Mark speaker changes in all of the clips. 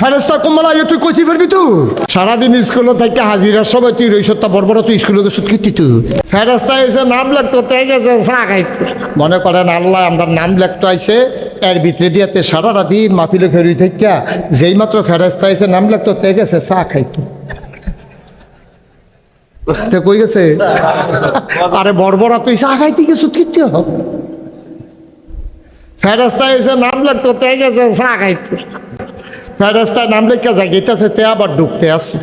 Speaker 1: ফেরেস্তা কমলা তুই কচি ফেরবি তুই সারাদিন স্কুলে থেকে হাজিরার সময় তুই রইসত্তা বড় বড় তুই স্কুলে গেছত কি তুই ফেরেস্তা এসে নাম লেখতো তাই গেছে খাইতে। মনে করেন আল্লাহ, আমরা নাম লেখতো আইসে এর ভিতরে দিয়াতে সারা দিন মাহফিলে খেরি থেকে যেই মাত্র ফেরেস্তা এসে নাম লেখতো তাই গেছে, চা খাইতো। তে কই গেছে? আরে বড় বড়, তুই চা খাইতে গেছো কি তুই ফেরেস্তা এসে নাম লাগতো তে গেছে, চা খাইতে। ফেরেস্তায় নাম লেখা গেতেছে তে আবার ঢুকতে আছে।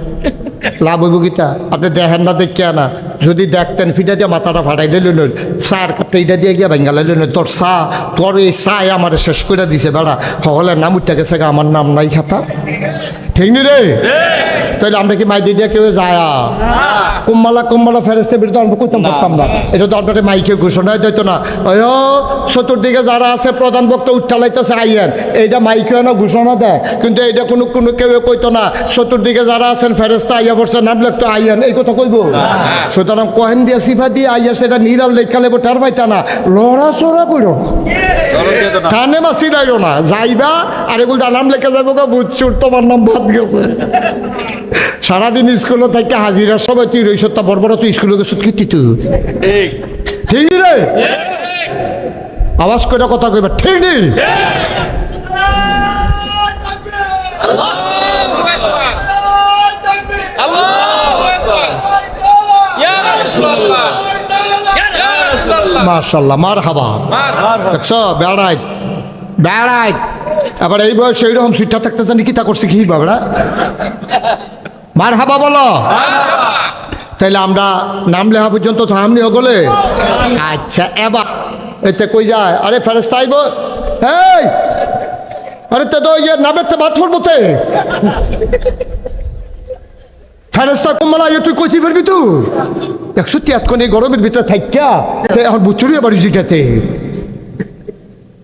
Speaker 1: লাভ হইব গীতা আপনি দেখেন না দেখ না। যদি দেখতেন ফিটা দিয়ে মাথাটা ফাটাই লইল চার কাপটা ইটা দিয়ে গিয়া ভেঙ্গা লইল তোর চা তোর এই চাই আমার শেষ করে দিছে, বেড়া। হলে নাম উঠতে গেছে আমার নাম নাই খাতা। ঠিক নি রে? তাহলে আমরা কি মাই দিয়ে কেউ যায়? কুম্বালা কুম্বালা ফেরেস্তে বিরুদ্ধে আমরা করতাম পারতাম না। এটা তো আপনার মাইকে ঘোষণা দিত না। ওই চতুর্দিকে যারা আছে প্রধান বক্তা উঠালাইতেছে আইয়েন। এইটা মাইকে না ঘোষণা দেয়। কিন্তু এইটা কোনো কোনো কেউ কইতো না। চতুর্দিকে যারা আছেন ফেরেস্তা আইয়া পড়ছে নাম লাগতো আইয়েন। এই কথা কইব? সুতরাং কহেন দিয়া সিফা দিয়ে আইয়া সেটা নিরাল লেখা লেবো টার পাইতা না। লড়া চড়া করো কানে বাসি রাইলো না। যাইবা আর এগুলো নাম লেখা যাব গো বুঝছুর তোমার নাম বাদ গেছে। সারাদিন স্কুলে থেকে হাজিরার সময় তুই রইসত্তা বড় বড় তুই স্কুলে গেছত কি তুই?
Speaker 2: ঠিক।
Speaker 1: রে? আওয়াজ করে কথা কইবা ঠিক নেই মাশাল্লাহ মার হাবা দেখছ বেড়াই বেড়াই আবার এই বয়স এইরকম সুইটা থাকতে জানি কি তা করছে কি বাবরা মার হাবা বলো তাইলে আমরা নাম লেখা পর্যন্ত থামনি হগলে? আচ্ছা এবার। এতে কই যায়? আরে ফেরেস্তা আইব। এই আরে তে তো ইয়ে নামের তো তে ফেরেস্তা কমলা ইয়ে তুই কইছি ফেরবি তুই একশো তিয়াত্তর এই গরমের ভিতরে থাইকা তে এখন বুচ্চুরি আবার জিজ্ঞাতে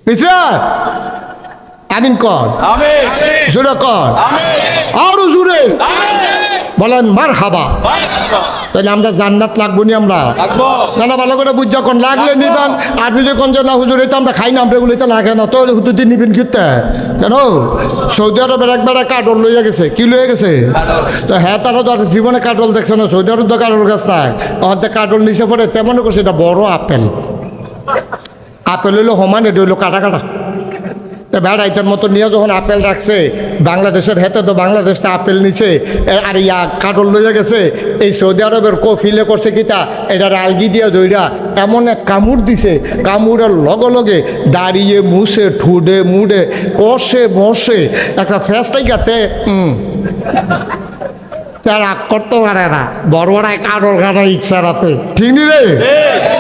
Speaker 1: মিত্রা! আমিন কর। জোরে কর। আরও বলেন মার হাবা তাহলে আমরা জান্নাত লাগবো নি আমরা? না না ভালো করে বুঝা কোন লাগলে নিবেন আর যদি কোন না হুজুর এটা আমরা খাই না আমরা এগুলো এটা লাগে না। তো হুজুর দিন নিবেন কিতে কেন সৌদি আরবের একবার কাটল লইয়া গেছে। কি লইয়া গেছে? তো হ্যাঁ তারা তো আর জীবনে কাটল দেখছে না সৌদি আরব তো কাটল গাছ নাই। ওখান কাটল নিচে পড়ে তেমন করছে এটা বড় আপেল। আপেল হইল সমান এটা হইল কাটা কাটা। তো বেড়াইটার মতো নিয়ে যখন আপেল রাখছে, বাংলাদেশের হেতে তো বাংলাদেশটা আপেল নিছে আর ইয়া কাটল লইয়া গেছে, এই সৌদি আরবের কফিলে করছে কিতা, এটার আলগি দিয়ে দইরা এমন এক কামড় দিছে কামড়ের লগে লগে দাঁড়িয়ে মুছে ঠুডে মুড়ে, কষে বসে একটা ফেস্তাই গাতে হুম তারা করতে পারে না। বড় বড় কাডল খানা হিকসা রাতে। ঠিক নি রে?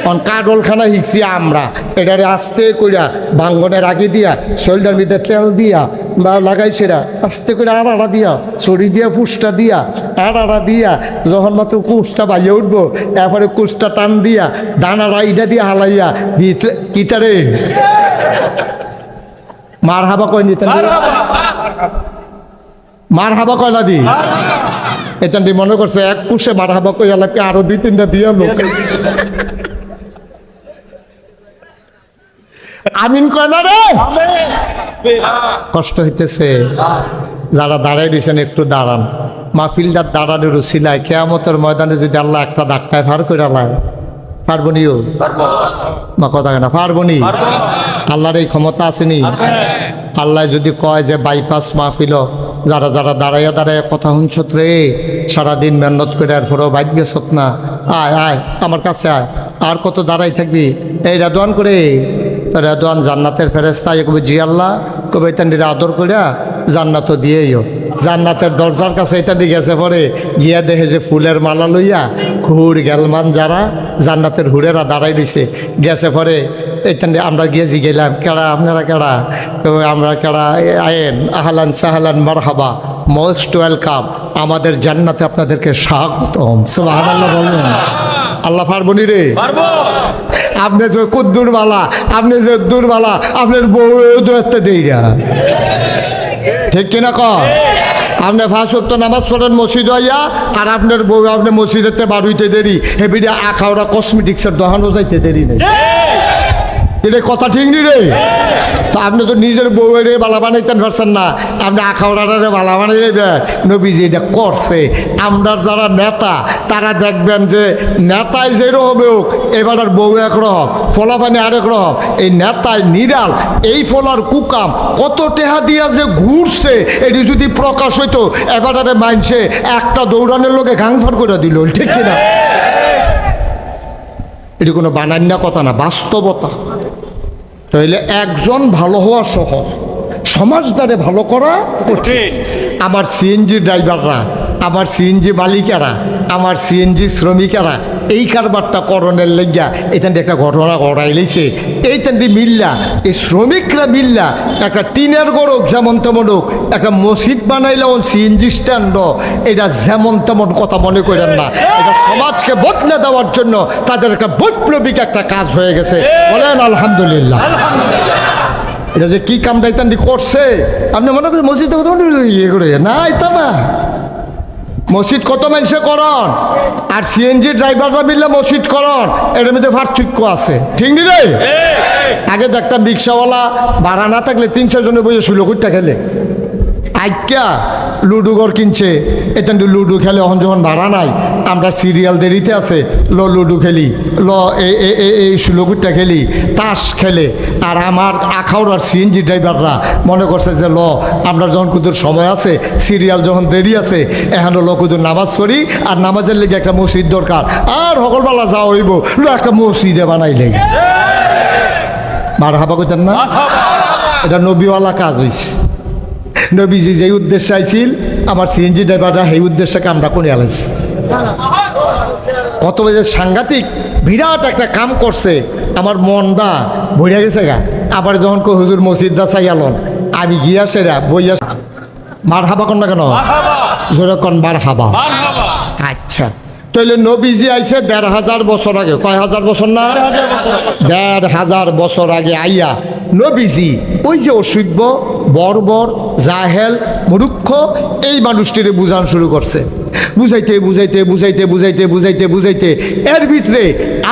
Speaker 1: অন কাডল খানা হিকছি আমরা। এটারে আস্তে কইরা ভাঙ্গনের আগে দিয়া শরীরটার ভিতরে তেল দিয়া, বা লাগাইছে না, আস্তে করে আড়াড়া দিয়া ছড়ি দিয়া, ফুসটা দিয়া, আড়াড়া দিয়া, যখন মাত্র কুসটা বাইয়ে উঠবো, এরপরে কুসটা টান দিয়া, ডানাটা ইটা দিয়া হালাইয়া, ভিতরে কিতারে মার হাবা কই নিতেন মার হাবা কয়লা দি? এটা মনে করছে এক কুশে বাড়াবো কই এলাকে আরও দুই তিনটা দিয়া লোক আমিন কয় না রে? কষ্ট হইতেছে। যারা দাঁড়াই দিয়েছেন একটু দাঁড়ান। মাহফিলদার দাঁড়ানোর উচিলায় কেয়ামতের ময়দানে যদি আল্লাহ একটা ধাক্কায় ভার করে আলায় পারব নিও মা কথা কেনা পারব নি? আল্লাহর এই ক্ষমতা আসেনি আল্লাহ যদি কয় যে বাইপাস মাহফিল যারা যারা দাঁড়াইয়া দাঁড়াইয়া কথা শুনছত রে সারাদিন মেহনত করে আর পরেও বাইক গেছত না। আয় আয় আমার কাছে আয়। আর কত দাঁড়াই থাকবি? এই রেদওয়ান করে। রেদওয়ান জান্নাতের ফেরেস্তা কবে জি আল্লাহ? কবে তান্ডির আদর করিয়া জান্নাত দিয়েইও জান্নাতের দরজার কাছে এটা গেছে পরে গিয়া দেখে যে ফুলের মালা লইয়া হুড় গেলমান যারা জান্নাতের হুড়েরা দাঁড়াই রইছে। গেছে পরে এইখানে আমরা গিয়েছি গেলাম কেডা আপনারা কেডা? আমরা কেডা আয়েন আহলান সাহালান মারহাবা মোস্ট ওয়েলকাম। আমাদের জান্নাতে আপনাদেরকে স্বাগতম। সুবহানাল্লাহ বলবেন আল্লাহ পারবনি রে। আপনি যে কুদ্দুর বালা আপনি যে দূরবালা আপনার বউ দেই না ঠিক কিনা ক আপনি ফাঁস তো নামাজ পড়েন মসজিদ হইয়া আর আপনার বউ আপনি মসজিদেতে বাড়ুইতে দেরি হেবিডে আখাওড়া কসমেটিক্সের দোকানও যাইতে দেরি নেই এটা কথা ঠিক নি রে? তা আপনি তো নিজের বউয়ের বালা বানাইতেন পারছেন না। আপনি আখাউড়ারে বালা বানাইলে নবীজি এটা করছে। আমরা যারা নেতা, তারা দেখবেন যে নেতায় যেরকম হোক, এবার আর বউ এক একরকম ফলাফানি আরেক রকম। এই নেতায় নিরাল, এই ফলার কুকাম, কত টেহা দিয়া যে ঘুরছে, এটি যদি প্রকাশ হইতো, এবার আরে মানছে একটা দৌড়ানোর লোকে গাংফার করে দিল, ঠিক কিনা? এটি কোনো বানান্য কথা না, বাস্তবতা। তাহলে একজন ভালো হওয়া সহজ। সমাজ দ্বারে ভালো করা কঠিন। আমার সিএনজি ড্রাইভাররা, আমার সিএনজি মালিকেরা, আমার সিএনজি শ্রমিকেরা এই কারবারটা করণের লেগিয়া এখান একটা ঘটনা ঘটাইলেছে এইখানটি মিল্লা, এই শ্রমিকরা মিল্লা, একটা টিনের গড়ক যেমন তেমন হোক একটা মসজিদ বানাইলে সিএনজি স্ট্যান্ড, এটা যেমন তেমন কথা মনে করেন না। এটা সমাজকে বদলে দেওয়ার জন্য তাদের একটা বৈপ্লবিক একটা কাজ হয়ে গেছে। বলেন আলহামদুলিল্লাহ। এটা যে কি কাম দায়িত্বান্ডি করছে? আপনি মনে করেন মসজিদে ইয়ে করে? না, এটা না। মসজিদ কত মানুষে করন আর সিএনজি ড্রাইভাররা মিললে মসজিদ করন এর মধ্যে পার্থক্য আছে। ঠিক নি রে? আগে দেখতাম রিক্সাওয়ালা ভাড়া না থাকলে তিনশো জনে বইয়ে ষোলো কোটি টাকা খেলে আজ্ঞা লুডু ঘর কিনছে। এখান লুডু খেলে এখন যখন ভাড়া নাই। আমরা সিরিয়াল দেরিতে আছে ল লুডু খেলি ল এ- এ- এ- এই ষোলোকুটটা খেলি তাস খেলে। আর আমার আখাউড় আর সিএনজি ড্রাইভাররা মনে করছে যে ল আমরা যখন কুদুর সময় আছে সিরিয়াল যখন দেরি আছে এখন ল কুদুর নামাজ পড়ি আর নামাজের লেগে একটা মসজিদ দরকার। আর সকলবেলা যা হইব ল একটা মসজিদে বানাইলে মার হাবা কইতেন না? এটা নবীওয়ালা কাজ হইছে। নবীজি যে উদ্দেশ্যে আইছিল আমার সিএনজি ড্রাইভাররা সেই উদ্দেশ্যে কামটা করে আলাইছে। কত বাজে সাংঘাতিক বিরাট একটা কাম করছে। আমার মনটা ভরিয়া গেছে গা। আবার যখন কো হুজুর মসজিদটা চাইয়ালন আমি গিয়া সেরা বইয়া মার হাবা কন না কেন? জোরে কন বার হাবা আচ্ছা। তাহলে নবীজি আইছে দেড় হাজার বছর আগে। কয় হাজার বছর না? দেড় হাজার বছর আগে আইয়া নবীজি ওই যে অসভ্য বর্বর, জাহেল, মূর্খ, এই মানুষটিরে বুঝান শুরু করছে। বুঝাইতে বুঝাইতে বুঝাইতে বুঝাইতে বুঝাইতে বুঝাইতে এর ভিতরে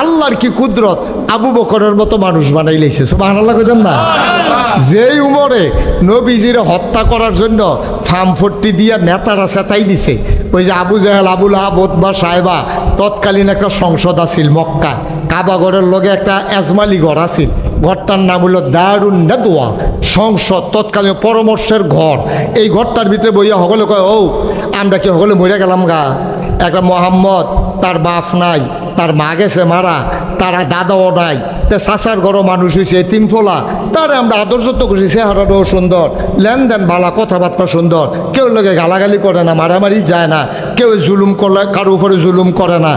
Speaker 1: আল্লাহর কি কুদরত আবু বকরের মতো মানুষ বানাই লাইছে। সুবাহ আল্লাহ কইতেন না? যেই উমরে নবীজির হত্যা করার জন্য ফার্ম ফোরটি দিয়া নেতারা সেতাই দিছে ওই যে আবু জাহেল আবুল আহবা সাহেবা তৎকালীন একটা সংসদ আছিল মক্কা। কাবাগড়ের লগে একটা এজমালি ঘর আছিল। ঘরটার নাম হলো দারুণ নেদোয়া সংসদ, তৎকালীন পরামর্শের ঘর। এই ঘরটার ভিতরে বইয়া সকলে কয় ও আমরা কি সকলে মরে গেলাম গা? একটা মোহাম্মদ, তার বাপ নাই, তার মা গেছে মারা, তারা দাদাও নাই, তে সাসার ঘরো মানুষ হয়েছে এতিম ফোলা। তারে আমরা আদর যত্ন করছি, চেহারাটাও সুন্দর, লেনদেন বালা কথাবার্তা সুন্দর। কেউ লোকে গালাগালি করে না, মারামারি যায় না, কেউ জুলুম করলে, কারও উপরে জুলুম করে না।